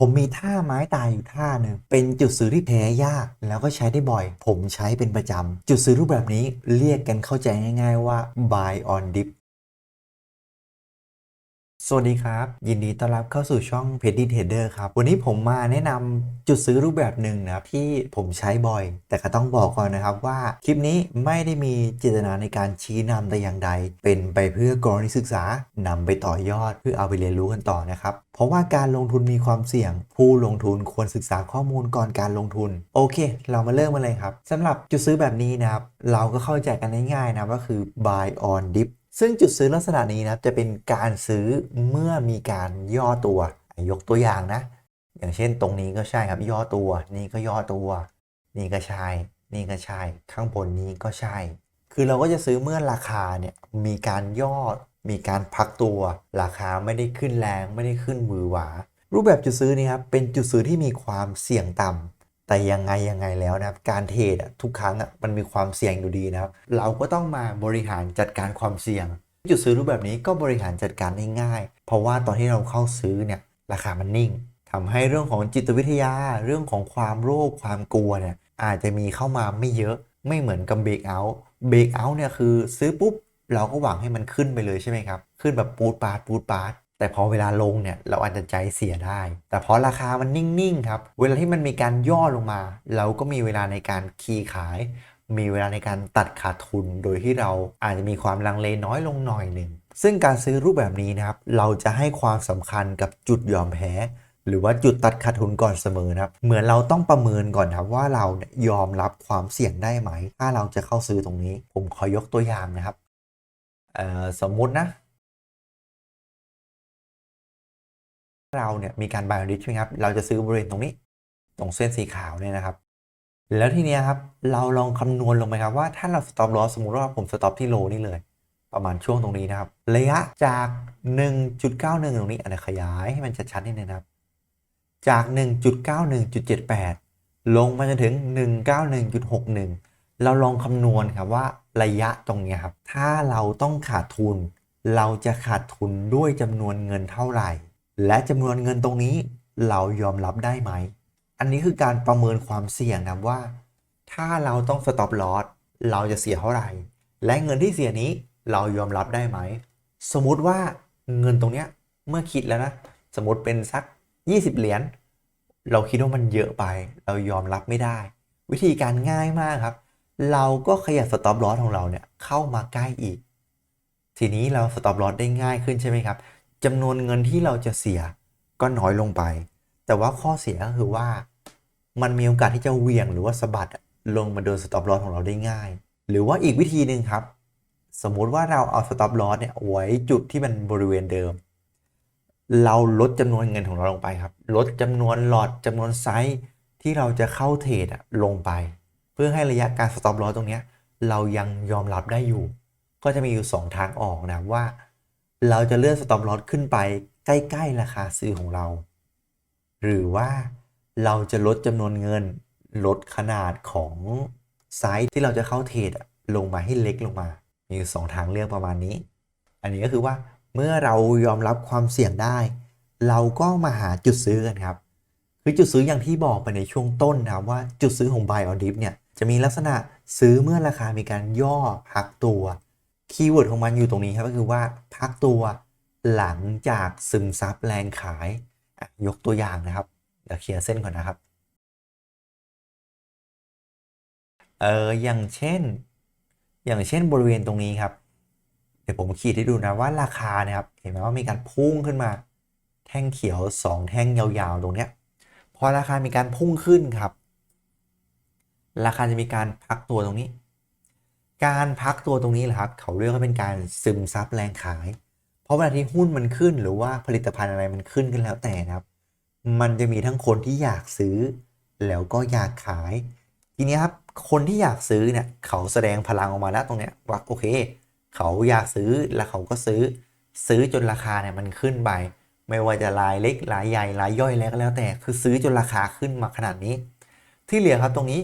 ผมมีท่าไม้ตายอยู่ท่าหนึ่งเป็นจุดซื้อที่แพ้ยาก แล้วก็ใช้ได้บ่อย ผมใช้เป็นประจำ จุดซื้อรูปแบบนี้เรียกกันเข้าใจง่าย ๆว่า buy on dip สวัสดีครับ ยินดีต้อนรับเข้าสู่ช่อง p e t t y Trader ครับ วันนี้ผมมาแนะนำจุดซื้อรูปแบบหนึ่งนะครับ ที่ผมใช้บ่อย แต่ก็ต้องบอกก่อนนะครับว่า คลิปนี้ไม่ได้มีเจตนาในการชี้นำแต่อย่างใด เป็นไปเพื่อกรณีศึกษานำไปต่อยอดเพื่อเอาไปเรียนรู้กันต่อนะครับ เพราะว่าการลงทุนมีความเสี่ยง ผู้ลงทุนควรศึกษาข้อมูลก่อนการลงทุน โอเค เรามาเริ่มกันเลยครับสำหรับจุดซื้อแบบนี้นะครับเราก็เข้าใจกันง่ายๆนะก็คือ buy on dip ซึ่งจุดซื้อลักษณะนี้นะครับจะเป็นการซื้อเมื่อมีการย่อตัวยกตัวอย่างนะ อย่างเช่นตรงนี้ก็ใช่ครับย่อตัว นี่ก็ย่อตัว นี่ก็ใช่ นี่ก็ใช่ ข้างบนนี้ก็ใช่ คือเราก็จะซื้อเมื่อราคาเนี่ยมีการย่อมีการพักตัว ราคาไม่ได้ขึ้นแรงไม่ได้ขึ้นหวือหวา รูปแบบจุดซื้อนี่ครับเป็นจุดซื้อที่มีความเสี่ยงต่ำ แต่ยังไงยังไงแล้วนะครับการเทรดทุกครั้งมันมีความเสี่ยงอยู่ดีนะครับ เราก็ต้องมาบริหารจัดการความเสี่ยง จุดซื้อรูปแบบนี้ก็บริหารจัดการได้ง่าย เพราะว่าตอนที่เราเข้าซื้อเนี่ยราคามันนิ่งทำให้เรื่องของจิตวิทยาเรื่องของความโรคความกลัวเนี่ยอาจจะมีเข้ามาไม่เยอะไม่เหมือนกับเบรกเอาท์เบรกเอาท์เนี่ยคือซื้อปุ๊บเราก็หวังให้มันขึ้นไปเลยใช่ไหมครับ ขึ้นแบบปูดปาดปูดปาด แต่พอเวลาลงเนี่ยเราอาจจะใจเสียได้ แต่พอราคามันนิ่งๆครับ เวลาที่มันมีการย่อลงมา เราก็มีเวลาในการคีย์ขาย มีเวลาในการตัดขาดทุน โดยที่เราอาจจะมีความลังเลน้อยลงหน่อยหนึ่ง ซึ่งการซื้อรูปแบบนี้นะครับ เราจะให้ความสำคัญกับจุดยอมแพ้ หรือว่าจุดตัดขาดทุนก่อนเสมอนะครับ เหมือนเราต้องประเมินก่อนครับว่าเราเนี่ยยอมรับความเสี่ยงได้ไหม ถ้าเราจะเข้าซื้อตรงนี้ ผมขอยกตัวอย่างนะครับสมมุตินะ เราเนี่ยมีการ buy on dip ใช่ไหมครับ เราจะซื้อบริเวณตรงนี้ ตรงเส้นสีขาวเนี่ยนะครับ แล้วทีเนี้ยครับ เราลองคำนวณลงไปครับว่าถ้าเรา stop loss สมมุติว่าผม stop ที่โลนี่เลย ประมาณช่วงตรงนี้นะครับ ระยะจาก 1.91 ตรงนี้อันนี้ขยายให้มันชัดๆนิดนึงนะครับ จาก 1.91.78 ลงมาจนถึง 191.61 เราลองคำนวณครับว่าระยะตรงนี้ครับ ถ้าเราต้องขาดทุน เราจะขาดทุนด้วยจำนวนเงินเท่าไหร่ และจำนวนเงินตรงนี้เรายอมรับได้ไหม อันนี้คือการประเมินความเสี่ยงนะว่า ถ้าเราต้อง stop loss เราจะเสียเท่าไหร่ และเงินที่เสียนี้เรายอมรับได้ไหม สมมุติว่าเงินตรงเนี้ยเมื่อคิดแล้วนะ สมมติเป็นสัก 20 เหรียญเราคิดว่ามันเยอะไป เรายอมรับไม่ได้ วิธีการง่ายมากครับ เราก็ขยับ stop loss ของเราเนี่ยเข้ามาใกล้อีก ทีนี้เรา stop loss ได้ง่ายขึ้นใช่ไหมครับ จำนวนเงินที่เราจะเสียก็น้อยลงไป แต่ว่าข้อเสียก็คือว่า มันมีโอกาสที่จะเหวี่ยงหรือว่าสะบัดลงมาโดน stop loss ของเราได้ง่าย หรือว่าอีกวิธีหนึ่งครับ สมมุติว่าเราเอา stop loss เนี่ยไว้จุดที่มันบริเวณเดิม เราลดจำนวนเงินของเราลงไปครับ ลดจำนวนหลอดจำนวนไซส์ที่เราจะเข้าเทรดลงไป เพื่อให้ระยะการ stop loss ตรงนี้เรายังยอมรับได้อยู่ ก็จะมีอยู่ 2 ทางออกนะว่า เราจะเลื่อน stop loss ขึ้นไปใกล้ๆ ราคาซื้อของเรา หรือว่าเราจะลดจำนวนเงิน ลดขนาดของไซส์ที่เราจะเข้าเทรดลงมาให้เล็กลงมา มีสองทางเลือกประมาณนี้ อันนี้ก็คือว่าเมื่อเรายอมรับความเสี่ยงได้ เราก็มาหาจุดซื้อกันครับคือจุดซื้ออย่างที่บอกไปในช่วงต้นนะครับว่าจุดซื้อของ buy on dip เนี่ยจะมีลักษณะซื้อเมื่อราคามีการย่อพักตัว คีย์เวิร์ดของมันอยู่ตรงนี้ครับก็คือว่าพักตัวหลังจากซึมซับแรงขาย ยกตัวอย่างนะครับ เดี๋ยวเคลียร์เส้นก่อนนะครับ เอออย่างเช่น อย่างเช่นบริเวณตรงนี้ครับ เดี๋ยวผมขีดให้ดูนะว่าราคานะครับ เห็นไหมว่ามีการพุ่งขึ้นมา แท่งเขียว 2 แท่งยาวๆ ตรงเนี้ยพอราคามีการพุ่งขึ้นครับ ราคาจะมีการพักตัวตรงนี้ การพักตัวตรงนี้แหละครับ เขาเรียกว่าเป็นการซึมซับแรงขาย เพราะเวลาที่หุ้นมันขึ้นหรือว่าผลิตภัณฑ์อะไรมันขึ้นกันแล้วแต่นะครับ มันจะมีทั้งคนที่อยากซื้อ แล้วก็อยากขาย ทีนี้ครับคนที่อยากซื้อเนี่ยเขาแสดงพลังออกมาแล้วตรงเนี้ยว่าโอเค เขาอยากซื้อแล้วเขาก็ซื้อซื้อจนราคาเนี่ยมันขึ้นไปไม่ว่าจะรายเล็กรายใหญ่รายย่อยแล้วก็แล้วแต่ คือซื้อจนราคาขึ้นมาขนาดนี้ ที่เหลือครับตรงนี้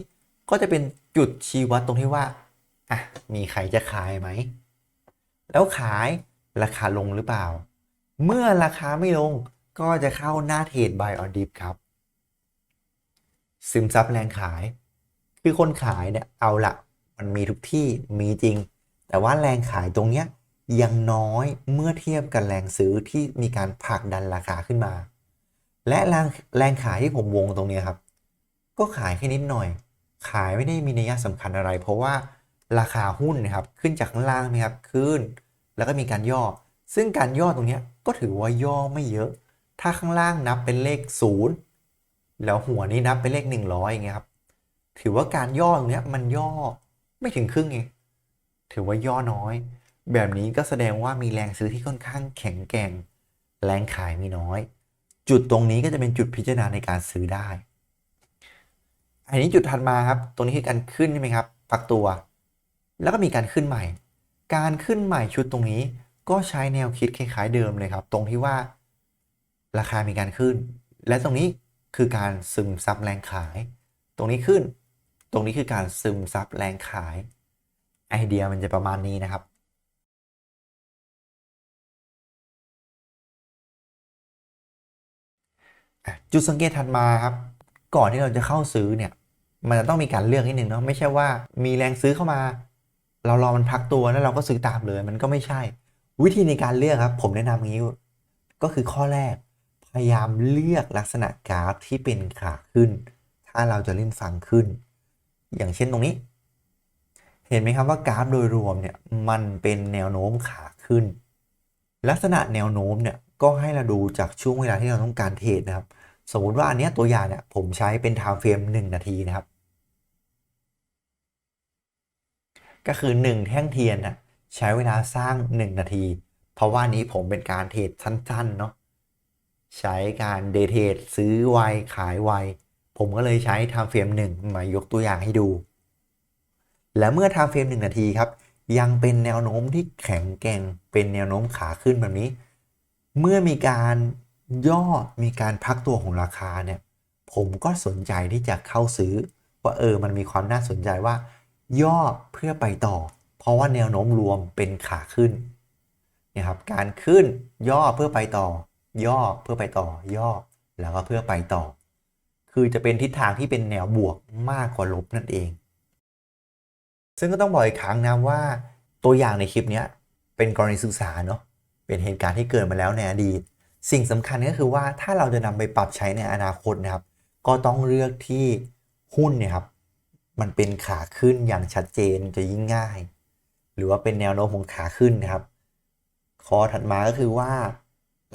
ก็จะเป็นจุดชี้วัดตรงที่ว่า อะมีใครจะขายไหม แล้วขายราคาลงหรือเปล่า เมื่อราคาไม่ลงก็จะเข้าหน้าเทรด buy on dip ครับ ซึมซับแรงขาย คือคนขายเนี่ยเอาละมันมีทุกที่มีจริง แต่ว่าแรงขายตรงเนี้ยยังน้อยเมื่อเทียบกับแรงซื้อที่มีการผลักดันราคาขึ้นมา และแรงแรงขายที่ผมวงตรงเนี้ยครับ ก็ขายแค่นิดหน่อย ขายไม่ได้มีนัยสำคัญอะไร เพราะว่า ราคาหุ้นนะครับขึ้นจากข้างล่างนะครับขึ้น แล้วก็มีการย่อ ซึ่งการย่อตรงนี้ก็ถือว่าย่อไม่เยอะ ถ้าข้างล่างนับเป็นเลขศูนย์แล้วหัวนี้นับเป็นเลข 100อย่างเงี้ยครับถือว่าการย่อตรงนี้มันย่อไม่ถึงครึ่งเองถือว่าย่อน้อย แบบนี้ก็แสดงว่ามีแรงซื้อที่ค่อนข้างแข็งแกร่ง แรงขายมีน้อย จุดตรงนี้ก็จะเป็นจุดพิจารณาในการซื้อได้ อันนี้จุดถัดมาครับ ตรงนี้คือการขึ้นใช่ไหมครับพักตัว แล้วก็มีการขึ้นใหม่ การขึ้นใหม่ชุดตรงนี้ ก็ใช้แนวคิดคล้ายๆเดิมเลยครับ ตรงที่ว่า ราคามีการขึ้น และตรงนี้คือการซึมซับแรงขาย ตรงนี้ขึ้น ตรงนี้คือการซึมซับแรงขาย ไอเดียมันจะประมาณนี้นะครับจุดสังเกตถัดมาครับ ก่อนที่เราจะเข้าซื้อเนี่ย มันจะต้องมีการเลือกนิดนึงเนาะไม่ใช่ว่ามีแรงซื้อเข้ามา เรารอมันพักตัวแล้วเราก็ซื้อตามเลย มันก็ไม่ใช่ วิธีในการเลือกครับ ผมแนะนำอย่างนี้ก็คือข้อแรก พยายามเลือกลักษณะกราฟที่เป็นขาขึ้น ถ้าเราจะเล่นฟังขึ้น อย่างเช่นตรงนี้ เห็นไหมครับว่ากราฟโดยรวมเนี่ยมันเป็นแนวโน้มขาขึ้น ลักษณะแนวโน้มเนี่ยก็ให้เราดูจากช่วงเวลาที่เราต้องการเทรดนะครับ สมมติว่าอันนี้ตัวอย่างเนี่ยผมใช้เป็น time frame 1นาทีนะครับ ก็คือ 1 แท่งเทียนนะใช้เวลาสร้าง 1 นาที เพราะว่านี้ผมเป็นการเทรดสั้นๆเนาะใช้การเดเทรดซื้อไวขายไว ผมก็เลยใช้ time frame 1มายกตัวอย่างให้ดู และเมื่อ time frame 1นาทีครับ ยังเป็นแนวโน้มที่แข็งแกร่งเป็นแนวโน้มขาขึ้นแบบนี้ เมื่อมีการย่อมีการพักตัวของราคาเนี่ยผมก็สนใจที่จะเข้าซื้อว่าเออมันมีความน่าสนใจว่า ย่อเพื่อไปต่อ เพราะว่าแนวโน้มรวมเป็นขาขึ้นนี่ยครับการขึ้นย่อเพื่อไปต่อ ย่อเพื่อไปต่อ ย่อแล้วก็เพื่อไปต่อ คือจะเป็นทิศทางที่เป็นแนวบวกมากกว่าลบนั่นเอง ซึ่งก็ต้องบอกอีกครั้งนะว่า ตัวอย่างในคลิปนี้เป็นกรณีศึกษาเนาะเป็นเหตุการณ์ที่เกิดมาแล้วในอดีต สิ่งสำคัญก็คือว่าถ้าเราจะนำไปปรับใช้ในอนาคตนะครับ ก็ต้องเลือกที่หุ้นเนี่ยครับ มันเป็นขาขึ้นอย่างชัดเจนจะยิ่งง่าย หรือว่าเป็นแนวโน้มของขาขึ้นนะครับข้อถัดมาก็คือว่า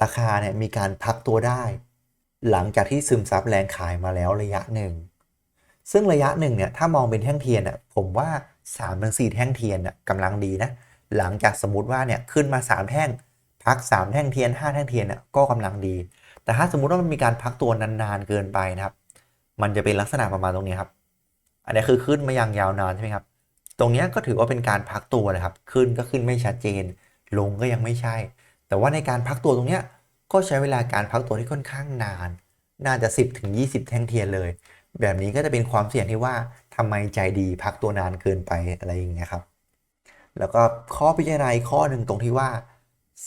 ราคาเนี่ยมีการพักตัวได้ หลังจากที่ซึมซับแรงขายมาแล้วระยะหนึ่ง ซึ่งระยะหนึ่งเนี่ยถ้ามองเป็นแท่งเทียนอะผมว่า3-4ถึงแท่งเทียนอะกำลังดีนะหลังจากสมมติว่าเนี่ยขึ้นมา 3 แท่งพัก 3 แท่งเทียน 5 แท่งเทียนเนี่ยก็กำลังดี แต่ถ้าสมมุติว่ามันมีการพักตัวนานๆเกินไปนะครับ มันจะเป็นลักษณะประมาณตรงนี้ครับ อันนี้คือขึ้นมาอย่างยาวนานใช่ไหมครับ ตรงนี้ก็ถือว่าเป็นการพักตัวนะครับ ขึ้นก็ขึ้นไม่ชัดเจน ลงก็ยังไม่ใช่ แต่ว่าในการพักตัวตรงนี้ก็ใช้เวลาการพักตัวที่ค่อนข้างนาน น่าจะ 10ถึง20 แท่งเทียนเลย แบบนี้ก็จะเป็นความเสี่ยงที่ว่าทำไมใจดีพักตัวนานเกินไปอะไรอย่างเงี้ยครับ แล้วก็ข้อพิจารณาข้อหนึ่งตรงที่ว่า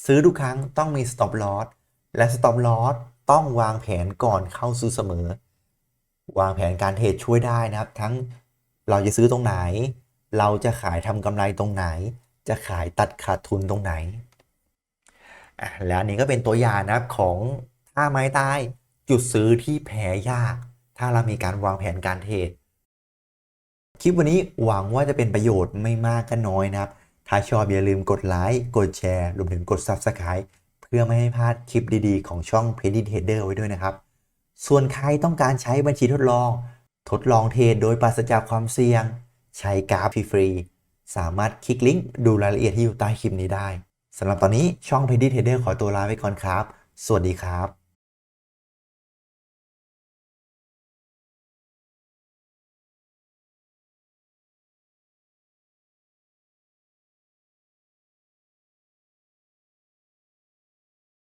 ซื้อทุกครั้งต้องมี stop loss และ stop loss ต้องวางแผนก่อนเข้าซื้อเสมอ วางแผนการเทรดช่วยได้นะครับ ทั้งเราจะซื้อตรงไหน เราจะขายทำกำไรตรงไหน จะขายตัดขาดทุนตรงไหนอะแล้วอันนี้ก็เป็นตัวอย่างนะครับของท่าไม้ตายจุดซื้อที่แพ้ยาก ถ้าเรามีการวางแผนการเทรดคลิปวันนี้หวังว่าจะเป็นประโยชน์ไม่มากก็น้อยนะครับ ถ้าชอบอย่าลืมกดไลค์กดแชร์รวมถึงกด Subscribe เพื่อไม่ให้พลาดคลิปดีๆ ของช่อง p e d y Trader ไว้ด้วยนะครับ ส่วนใครต้องการใช้บัญชีทดลอง ทดลองเทรดโดยปราศจากความเสี่ยง ใช้กราฟฟรีๆสามารถคลิกลิงก์ดูรายละเอียดที่อยู่ใต้คลิปนี้ได้สำหรับตอนนี้ช่อง p e d y Trader ขอตัวลาไปก่อนครับ สวัสดีครับ